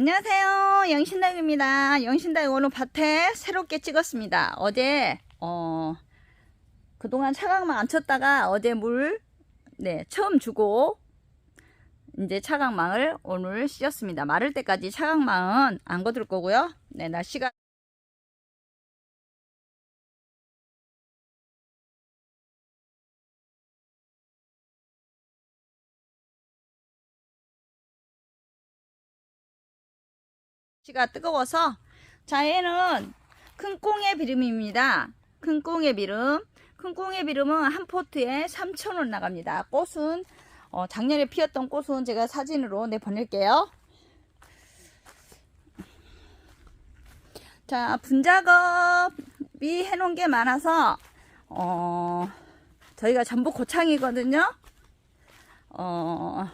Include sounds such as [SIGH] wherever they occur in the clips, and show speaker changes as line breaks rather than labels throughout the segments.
안녕하세요. 영신닭입니다. 영신닭 오늘 밭에 새롭게 찍었습니다. 어제, 어, 그동안 차광망 안 쳤다가 어제 물, 네, 처음 주고, 이제 차광망을 오늘 씌웠습니다. 마를 때까지 차광망은 안 거둘 거고요. 네, 날씨가 날씨가 뜨거워서 자 얘는 큰 꽁의 비름입니다. 큰 꽁의 비름. 큰 꽁의 비름은 한 포트에 3,000원 나갑니다. 꽃은 어, 작년에 피었던 꽃은 제가 사진으로 내 보낼게요. 자 분작업이 해놓은 게 많아서 어, 저희가 전부 고창이거든요. 어,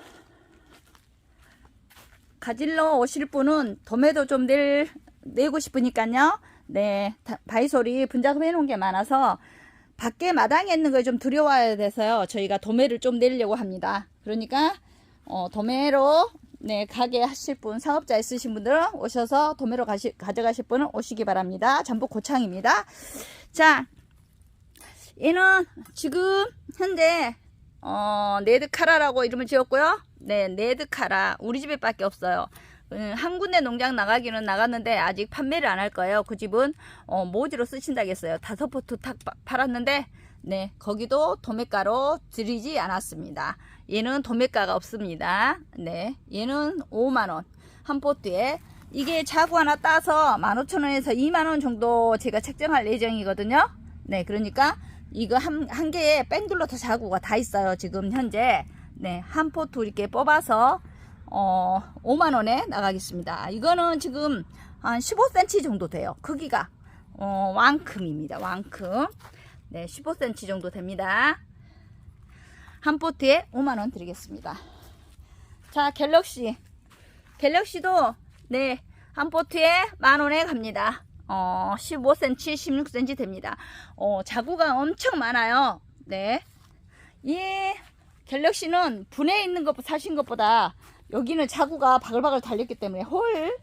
가질러 오실 분은 도매도 좀 낼, 내고 싶으니까요. 네, 다- 바이솔이 분작업 해놓은 게 많아서 밖에 마당에 있는 걸좀 두려워야 돼서요. 저희가 도매를 좀 내려고 합니다. 그러니까 어, 도매로 네 가게 하실 분, 사업자 있으신 분들은 오셔서 도매로 가시, 가져가실 분은 오시기 바랍니다. 전부 고창입니다. 자, 얘는 지금 현재 어, 네드카라라고 이름을 지었고요. 네, 네드카라. 우리 집에밖에 없어요. 음, 한 군데 농장 나가기는 나갔는데 아직 판매를 안 할 거예요. 그 집은 어, 모지로 쓰신다겠어요. 다섯 포트 탁 파- 팔았는데 네, 거기도 도매가로 드리지 않았습니다. 얘는 도매가가 없습니다. 네, 얘는 5만 원. 한 포트에 이게 자구 하나 따서 15,000원에서 2만 원 정도 제가 책정할 예정이거든요. 네, 그러니까 이거 한, 한 개에 뺑둘러서 자구가 다 있어요. 지금 현재. 네, 한 포트 이렇게 뽑아서, 어, 5만원에 나가겠습니다. 이거는 지금 한 15cm 정도 돼요. 크기가. 어, 왕큼입니다. 왕큼. 네, 15cm 정도 됩니다. 한 포트에 5만원 드리겠습니다. 자, 갤럭시. 갤럭시도, 네, 한 포트에 만원에 갑니다. 어, 15cm, 16cm 됩니다. 어, 자구가 엄청 많아요. 네. 이 갤럭시는 분해 있는 것 사신 것보다 여기는 자구가 바글바글 달렸기 때문에 홀,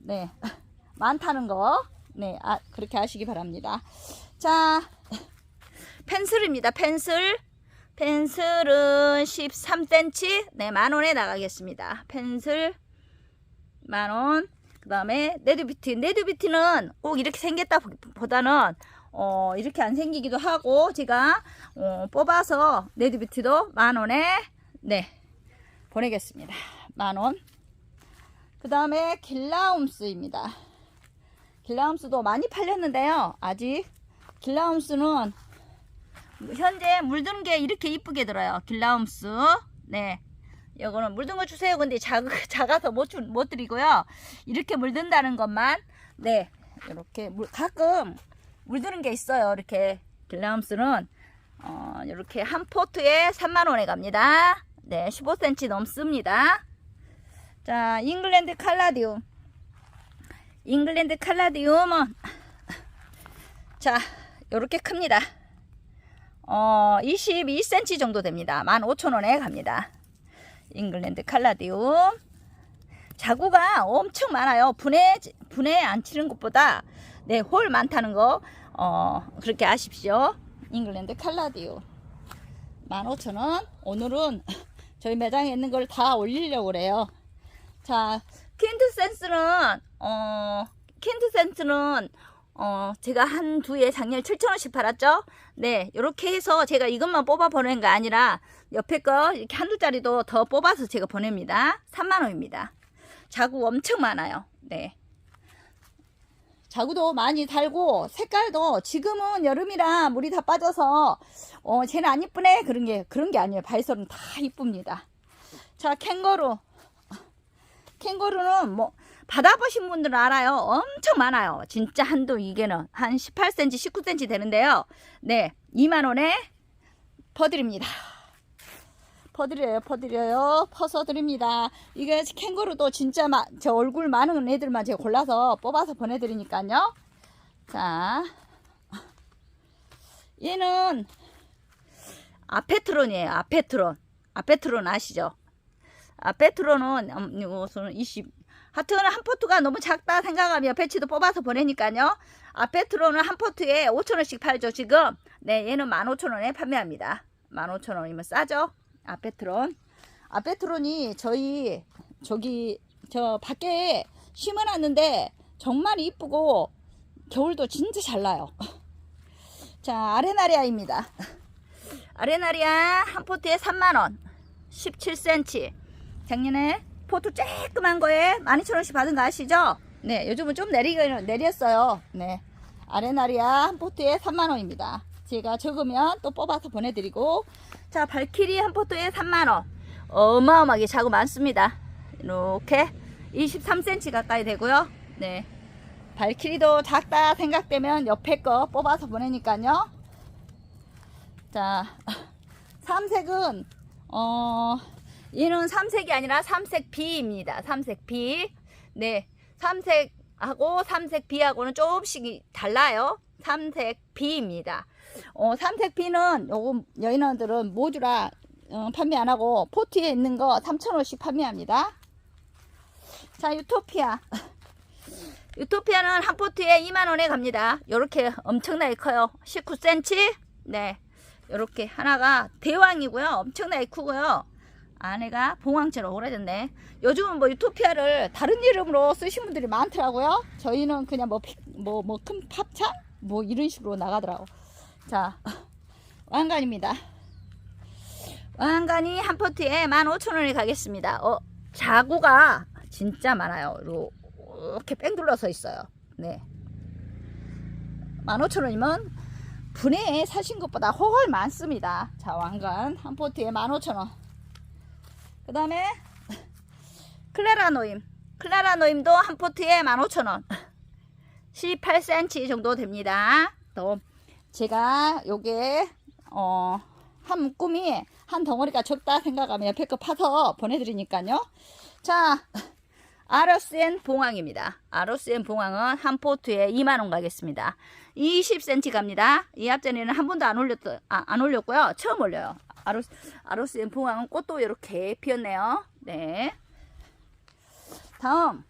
네, [LAUGHS] 많다는 거, 네, 아, 그렇게 아시기 바랍니다. 자, 펜슬입니다. 펜슬. 펜슬은 13cm, 네, 만원에 나가겠습니다. 펜슬, 만원. 그 다음에 네드비티. 네드비티는 꼭 이렇게 생겼다 보다는 어, 이렇게 안 생기기도 하고 제가 어, 뽑아서 네드비티도 만원에 네 보내겠습니다. 만원. 그 다음에 길라움스입니다. 길라움스도 많이 팔렸는데요. 아직 길라움스는 현재 물드는 게 이렇게 이쁘게 들어요. 길라움스. 네. 요거는 물든 거 주세요. 근데 작, [LAUGHS] 작아서 못, 주, 못 드리고요. 이렇게 물든다는 것만, 네. 이렇게 물, 가끔 물드는 게 있어요. 이렇게 길라움스는, 어, 이렇게 한 포트에 3만원에 갑니다. 네. 15cm 넘습니다. 자, 잉글랜드 칼라디움. 잉글랜드 칼라디움은, 자, 요렇게 큽니다. 어, 22cm 정도 됩니다. 15,000원에 갑니다. 잉글랜드 칼라디움. 자구가 엄청 많아요. 분해, 분해 안 치는 것보다, 네, 홀 많다는 거, 어, 그렇게 아십시오. 잉글랜드 칼라디움. 15,000원. 오늘은 [LAUGHS] 저희 매장에 있는 걸 다 올리려고 그래요. 자, 퀸트센스는, 어, 퀸트센스는, 어, 제가 한 두에 작년에 7,000원씩 팔았죠? 네, 이렇게 해서 제가 이것만 뽑아 보내는 게 아니라 옆에 거 이렇게 한두 짜리도 더 뽑아서 제가 보냅니다. 3만원입니다. 자구 엄청 많아요. 네. 자구도 많이 달고 색깔도 지금은 여름이라 물이 다 빠져서 어 쟤는 안 이쁘네 그런 게 그런 게 아니에요 바이솔은 다 이쁩니다 자 캥거루 캥거루는 뭐 받아보신 분들은 알아요. 엄청 많아요. 진짜 한도 이게는 한 18cm, 19cm 되는데요. 네, 2만 원에 퍼드립니다. 퍼드려요, 퍼드려요, 퍼서 드립니다. 이게 캥거루도 진짜 마, 저 얼굴 많은 애들만 제가 골라서 뽑아서 보내드리니까요. 자, 얘는 아페트론이에요. 아페트론. 아페트론 아시죠? 아페트론은 음, 이것은 20 하트는 한 포트가 너무 작다 생각하면 배치도 뽑아서 보내니까요. 아페트로는 한 포트에 5천원씩 팔죠, 지금. 네, 얘는 15,000원에 판매합니다. 15,000원이면 싸죠? 아페트론. 아페트론이 저희, 저기, 저 밖에 심어놨는데 정말 이쁘고 겨울도 진짜 잘 나요. [LAUGHS] 자, 아레나리아입니다. [LAUGHS] 아레나리아 한 포트에 3만원. 17cm. 작년에 포트 쬐끄만 거에 12,000원씩 받은 거 아시죠? 네, 요즘은 좀 내리, 내렸어요. 네. 아레나리아 한 포트에 3만원입니다. 제가 적으면 또 뽑아서 보내드리고. 자, 발키리 한 포트에 3만원. 어마어마하게 자구 많습니다. 이렇게 23cm 가까이 되고요. 네. 발키리도 작다 생각되면 옆에 거 뽑아서 보내니까요. 자, [LAUGHS] 삼색은 어 얘는 삼색이 아니라 삼색 B입니다. 삼색 B. 네, 삼색하고 삼색 B하고는 조금씩 달라요. 삼색 B입니다. 어, 삼색 B는 요거 여인원들은 모주라 어, 판매 안 하고 포트에 있는 거 3,000원씩 판매합니다. 자, 유토피아. [LAUGHS] 유토피아는 한 포트에 2만원에 갑니다. 요렇게 엄청나게 커요. 19cm. 네. 요렇게 하나가 대왕이고요. 엄청나게 크고요. 안에가 봉황처럼 오래됐네. 요즘은 뭐 유토피아를 다른 이름으로 쓰신 분들이 많더라고요. 저희는 그냥 뭐, 뭐, 뭐, 큰 팝창? 뭐 이런 식으로 나가더라고. 자, 왕관입니다. 왕관이 한 포트에 15,000원에 가겠습니다. 어, 자구가 진짜 많아요. 이렇게 뺑 둘러서 있어요. 네. 15,000원이면 분해에 사신 것보다 훨 많습니다. 자, 왕관 한 포트에 15,000원. 그 다음에 클라라 노임. 클라라 노임도 한 포트에 15,000원. 18cm 정도 됩니다. 또 제가 요게 어, 한 묶음이 한 덩어리가 적다 생각하면 거 파서 보내드리니까요. 자, 아로스엔 봉황입니다. 아로스엔 봉황은 한 포트에 2만원 가겠습니다. 20cm 갑니다. 이 앞전에는 한 번도 안 올렸, 아, 안 올렸고요. 처음 올려요. 아로스, 아로스엔 봉황은 꽃도 이렇게 피었네요. 네. 다음.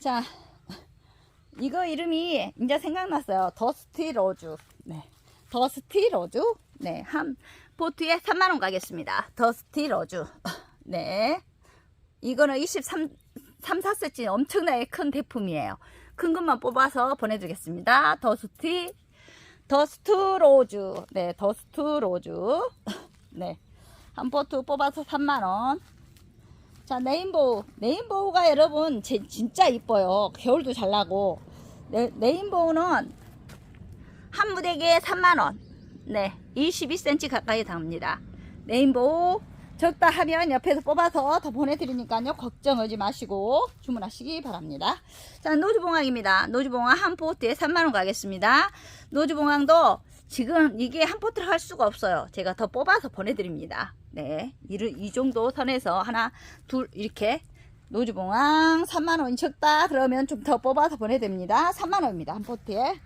자, 이거 이름이 이제 생각났어요. 더스티 로즈. 네. 더스티 로즈. 네. 한 포트에 3만원 가겠습니다. 더스티 로즈. 네. 이거는 23, 3, 4cm 엄청나게 큰 대품이에요. 큰 것만 뽑아서 보내드리겠습니다. 더스티, 더스트 로즈. 네, 더스트 로즈. 네. 한 포트 뽑아서 3만원. 자, 네임보우. 네임보우가 여러분, 제, 진짜 이뻐요. 겨울도 잘 나고. 네, 네임보우는 한 무대기에 3만원. 네, 22cm 가까이 답니다. 네임보우. 적다 하면 옆에서 뽑아서 더 보내드리니까요. 걱정하지 마시고 주문하시기 바랍니다. 자, 노즈봉황입니다. 노즈봉황 한 포트에 3만원 가겠습니다. 노즈봉황도 지금 이게 한 포트를 할 수가 없어요. 제가 더 뽑아서 보내드립니다. 네, 이, 이 정도 선에서 하나, 둘 이렇게 노즈봉황 3만원 적다 그러면 좀 더 뽑아서 보내드립니다. 3만원입니다. 한 포트에.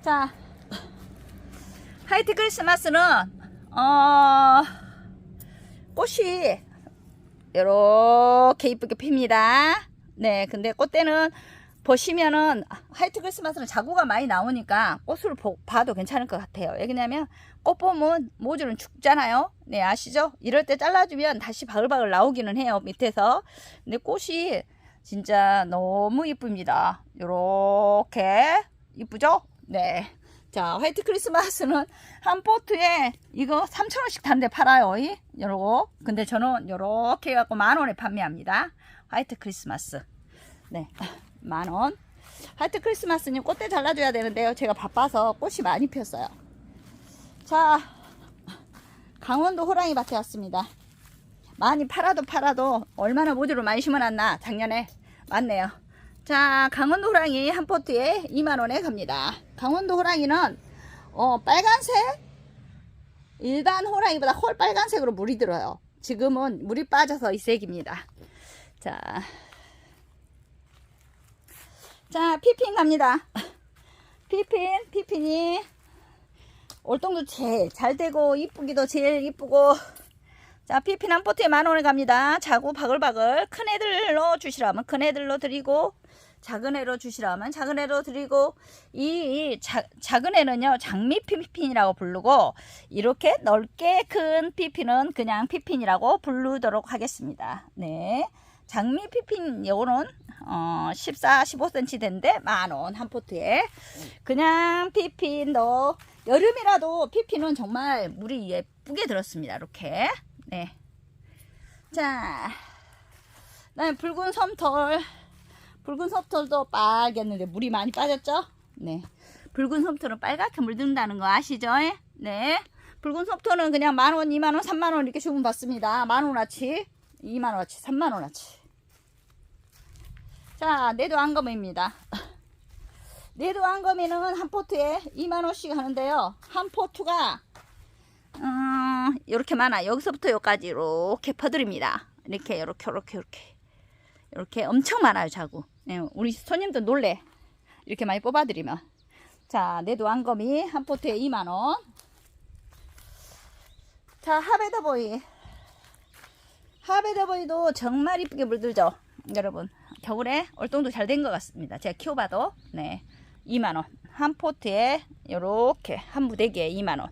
자, 화이트 크리스마스는 어... 꽃이 이렇게 이쁘게 핍니다. 네, 근데 꽃대는 보시면은 화이트 크리스마스는 자구가 많이 나오니까 꽃을 보, 봐도 괜찮을 것 같아요. 왜냐면 꽃 보면 모주는 죽잖아요. 네, 아시죠? 이럴 때 잘라주면 다시 바글바글 나오기는 해요. 밑에서. 근데 꽃이 진짜 너무 이쁩니다. 요렇게 이쁘죠? 네. 자, 화이트 크리스마스는 한 포트에 이거 3,000원씩 단데 팔아요. 이? 요러고. 근데 저는 요렇게 해갖고 만원에 판매합니다. 화이트 크리스마스. 네. [LAUGHS] 만원. 화이트 크리스마스는 꽃대 잘라줘야 되는데요. 제가 바빠서 꽃이 많이 폈어요. 자, 강원도 호랑이 밭에 왔습니다. 많이 팔아도 팔아도 얼마나 모주를 많이 심어놨나 작년에 맞네요. 자, 강원도 호랑이 한 포트에 2만원에 갑니다. 강원도 호랑이는, 어, 빨간색? 일반 호랑이보다 훨 빨간색으로 물이 들어요. 지금은 물이 빠져서 이 색입니다. 자. 자, 피핀 갑니다. 피핀, 피핀이 올동도 제일 잘 되고, 이쁘기도 제일 이쁘고, 자, 피핀 한 포트에 만 원에 갑니다. 자구 바글바글. 큰 애들로 주시라면 큰 애들로 드리고, 작은 애로 주시라면 작은 애로 드리고, 이, 이 자, 작은 애는요, 장미 피핀이라고 부르고, 이렇게 넓게 큰 피핀은 그냥 피핀이라고 부르도록 하겠습니다. 네. 장미 피핀 요거는 어 14, 15cm 되는데 만원 한 포트에 그냥 피핀도 여름이라도 피핀은 정말 물이 예쁘게 들었습니다. 이렇게 네. 자, 그다음에 붉은 솜털 붉은 솜털도 빨겠는데 물이 많이 빠졌죠? 네. 붉은 솜털은 빨갛게 물든다는 거 아시죠? 네. 붉은 솜털은 그냥 만 원, 이만 원, 삼만 원 이렇게 주문 받습니다. 만 원어치, 이만 원어치, 삼만 원어치. 자, 내도 안검입니다. [LAUGHS] 내도 안검이는 한 포트에 2만 원씩 하는데요. 한 포트가 음, 이렇게 많아. 여기서부터 여기까지 이렇게 퍼드립니다. 이렇게 이렇게 이렇게 이렇게 이렇게 엄청 많아요, 자구. 네, 우리 손님도 놀래. 이렇게 많이 뽑아드리면. 자, 내도 안검이 한 포트에 2만 원. 자, 하베더보이. 하베더보이도 정말 이쁘게 물들죠, 여러분. 겨울에 얼동도 잘 된 것 같습니다. 제가 키워봐도 네 2만 원. 한 포트에 요렇게 한 무대기에 2만 원.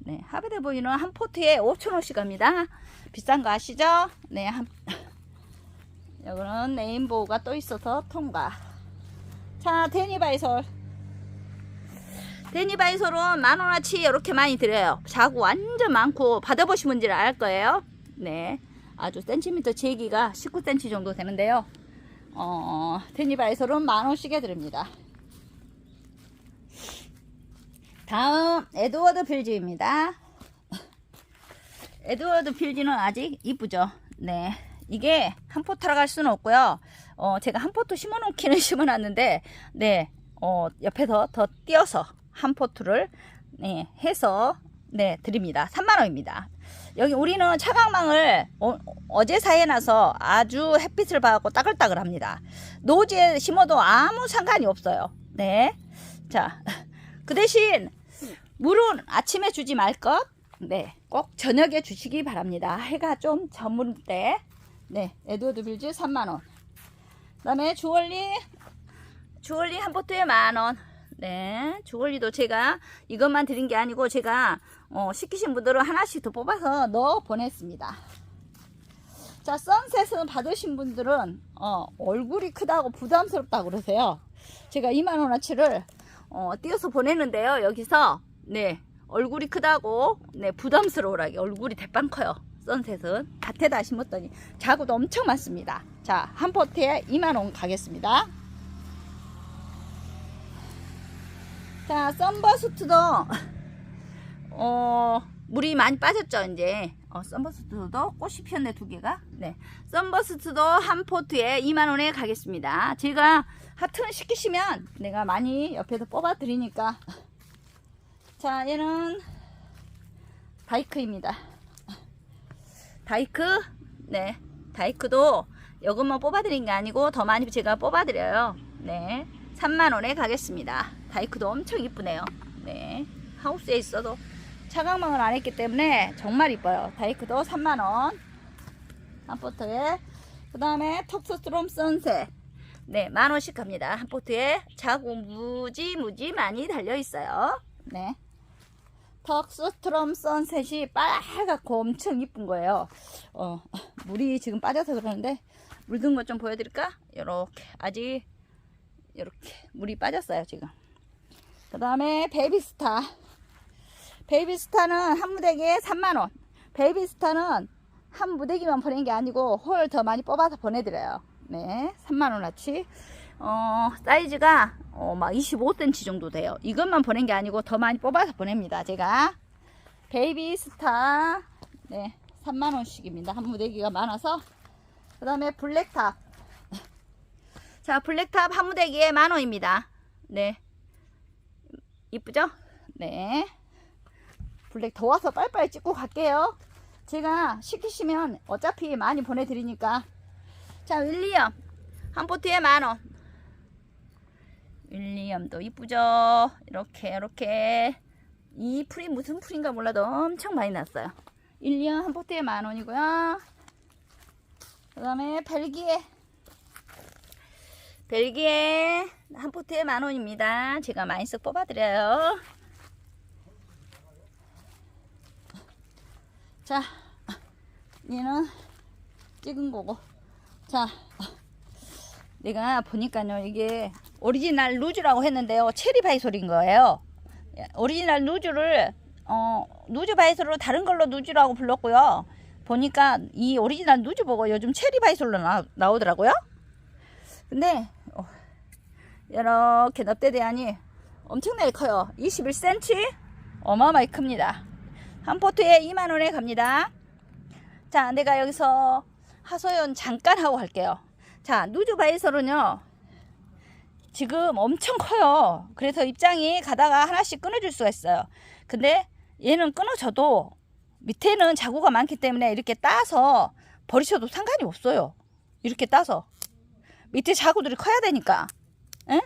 네, 하베더보이는 한 포트에 5천 원씩 합니다. 비싼 거 아시죠? 네, 한 [LAUGHS] 요거는 레인보우가 또 있어서 통과. 자, 데니바이솔. 데니바이솔은 만 원어치 이렇게 많이 드려요. 자구 완전 많고 받아보신 분들은 알 거예요. 네. 아주 센티미터 제기가 19cm 정도 되는데요. 어, 데니바이솔은 만 원씩에 드립니다. 다음 에드워드 필즈입니다. 에드워드 필즈는 아직 이쁘죠. 네. 이게 한 포트라 갈 수는 없고요. 어, 제가 한 포트 심어놓기는 [LAUGHS] 심어놨는데, 네, 어, 옆에서 더 띄어서 한 포트를, 네, 해서, 네, 드립니다. 3만원입니다. 여기 우리는 차광망을 어, 제 사해놔서 아주 햇빛을 받고 따글따글 합니다. 노지에 심어도 아무 상관이 없어요. 네. 자, [LAUGHS] 그 대신 물은 아침에 주지 말 것. 네. 꼭 저녁에 주시기 바랍니다. 해가 좀 저물 때. 네. 에드워드 빌즈 3만원. 그 다음에 주얼리. 주얼리 한 포트에 만원. 네. 주얼리도 제가 이것만 드린 게 아니고 제가 어, 시키신 분들은 하나씩 더 뽑아서 넣어 보냈습니다. 자, 선셋은 받으신 분들은 어, 얼굴이 크다고 부담스럽다고 그러세요. 제가 2만원어치를 어, 띄어서 보내는데요. 여기서 네 얼굴이 크다고 네 부담스러우라게 얼굴이 대빵 커요. 선셋은 밭에다 심었더니 자구도 엄청 많습니다. 자, 한 포트에 2만원 가겠습니다. 자, 썬버스트도 어, 물이 많이 빠졌죠, 이제. 어, 썬버스트도 꽃이 피었네, 두 개가. 네. 썬버스트도 한 포트에 2만원에 가겠습니다. 제가 하트는 시키시면 내가 많이 옆에서 뽑아 드리니까. 자, 얘는 다이크입니다. 다이크, 네. 다이크도 이것만 뽑아 드린 게 아니고 더 많이 제가 뽑아 드려요. 네. 3만원에 가겠습니다. 다이크도 엄청 이쁘네요. 네. 하우스에 있어도 차광망을 안 했기 때문에 정말 이뻐요. 다이크도 3만원. 한 포트에. 그 다음에 턱스트롬 선셋. 네, 만원씩 갑니다. 한 포트에 자구 무지 무지 많이 달려있어요. 네. 턱스트롬 선셋이 빨갛고 엄청 이쁜 거예요. 어, 물이 지금 빠져서 그러는데 물든 것 좀 보여드릴까? 요렇게 아직 이렇게 물이 빠졌어요 지금. 그 다음에 베이비스타. 베이비스타는 한 무대기에 3만원. 베이비스타는 한 무대기만 보낸 게 아니고 홀 더 많이 뽑아서 보내드려요. 네, 3만원어치. 어, 사이즈가 어, 막 25cm 정도 돼요. 이것만 보낸 게 아니고 더 많이 뽑아서 보냅니다. 제가. 베이비스타. 네, 3만원씩입니다. 한 무대기가 많아서. 그 다음에 블랙탑. 자, 블랙탑 한 무대기에 만원입니다. 네. 이쁘죠? 네. 블랙 더워서 빨리빨리 찍고 갈게요. 제가 시키시면 어차피 많이 보내드리니까. 자, 윌리엄. 한 포트에 만원. 윌리엄도 이쁘죠? 이렇게, 이렇게. 이 풀이 무슨 풀인가 몰라도 엄청 많이 났어요. 일리언 한 포트에 만 원이고요. 그 다음에 벨기에. 벨기에 한 포트에 만 원입니다. 제가 많이 쓱 뽑아드려요. 자, 얘는 찍은 거고. 자, 내가 보니까요, 이게 오리지널 루즈라고 했는데요. 체리 바이솔인 거예요. 예, 오리지널 누즈를 어 누즈 바이솔로 다른 걸로 누즈라고 불렀고요. 보니까 이 오리지널 누즈 보고 요즘 체리 바이솔로 나, 나오더라고요. 근데 어, 이렇게 대안이 엄청나게 커요. 21cm 어마어마하게 큽니다. 한 포트에 2만 원에 갑니다. 자, 내가 여기서 하소연 잠깐 하고 갈게요. 자, 누즈 바이솔은요. 지금 엄청 커요. 그래서 입장이 가다가 하나씩 끊어줄 수가 있어요. 근데 얘는 끊어져도 밑에는 자구가 많기 때문에 이렇게 따서 버리셔도 상관이 없어요. 이렇게 따서. 밑에 자구들이 커야 되니까. 응?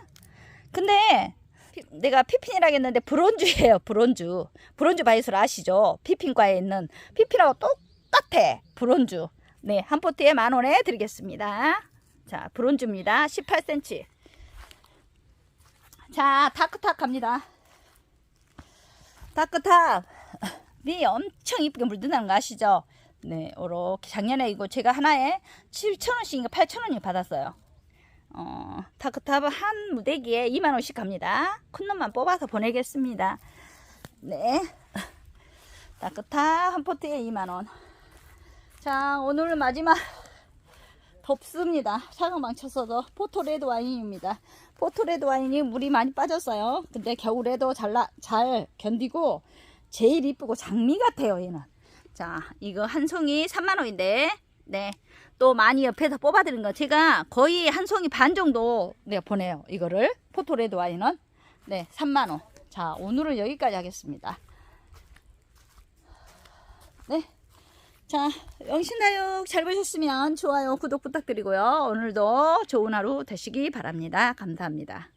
근데 피- 내가 피핀이라고 했는데 브론즈예요. 브론즈. 브론즈 바이솔 아시죠? 피핀과에 있는 피핀하고 똑같아. 브론즈. 네, 한 포트에 만 원에 드리겠습니다. 자, 브론즈입니다. 18cm. 자, 다크탑 갑니다. 다크탑이 엄청 이쁘게 물든다는 거 아시죠? 네, 요렇게 작년에 이거 제가 하나에 7,000원씩인가 8,000원이 받았어요. 어, 다크탑은 한 무대기에 2만원씩 갑니다. 큰 놈만 뽑아서 보내겠습니다. 네. 다크탑 한 포트에 2만원. 자, 오늘 마지막 덥습니다. 차가망 쳤어도 포토레드 와인입니다. 포토레드 와인이 물이 많이 빠졌어요. 근데 겨울에도 잘, 나, 잘 견디고 제일 이쁘고 장미 같아요. 얘는. 자, 이거 한 송이 3만 원인데, 네. 또 많이 옆에서 뽑아드린 거 제가 거의 한 송이 반 정도 네, 보내요. 이거를 포토레드 와인은 네 3만 원. 자, 오늘은 여기까지 하겠습니다. 네. 자, 영신다육 잘 보셨으면 좋아요, 구독 부탁드리고요. 오늘도 좋은 하루 되시기 바랍니다. 감사합니다.